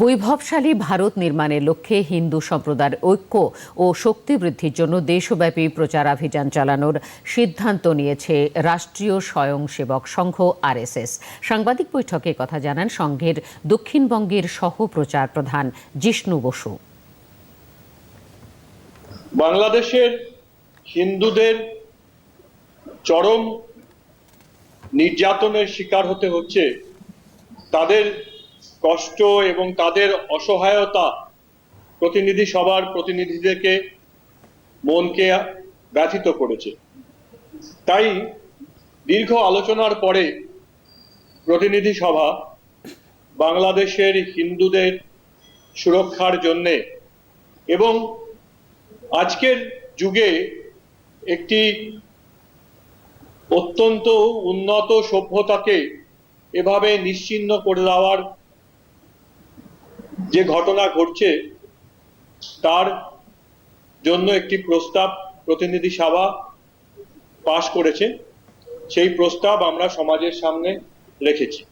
বৈভবশালী ভারত নির্মাণের লক্ষ্যে হিন্দু সম্প্রদায়ের ঐক্য ও শক্তি বৃদ্ধির জন্য দেশব্যাপী প্রচারাভিযান চালানোর সিদ্ধান্ত নিয়েছে রাষ্ট্রীয় স্বয়ংসেবক সংঘ আরএসএস। সাংবাদিক বৈঠকে কথা জানান সংঘের দক্ষিণবঙ্গের সহ প্রচার প্রধান জিষ্ণু বসু। বাংলাদেশের হিন্দুদের চরম নির্যাতনের শিকার হতে হচ্ছে, তাদের কষ্ট এবং তাদের অসহায়তা প্রতিনিধি সভার প্রতিনিধিদেরকে মনকে ব্যথিত করেছে। তাই দীর্ঘ আলোচনার পরে প্রতিনিধি সভা বাংলাদেশের হিন্দুদের সুরক্ষার জন্যে এবং আজকের যুগে একটি অত্যন্ত উন্নত সভ্যতাকে এভাবে নিশ্চিহ্ন করে দেওয়ার যে ঘটনা ঘটছে, তার জন্য একটি প্রস্তাব প্রতিনিধি সভা পাশ করেছে। সেই প্রস্তাব আমরা সমাজের সামনে রেখেছি।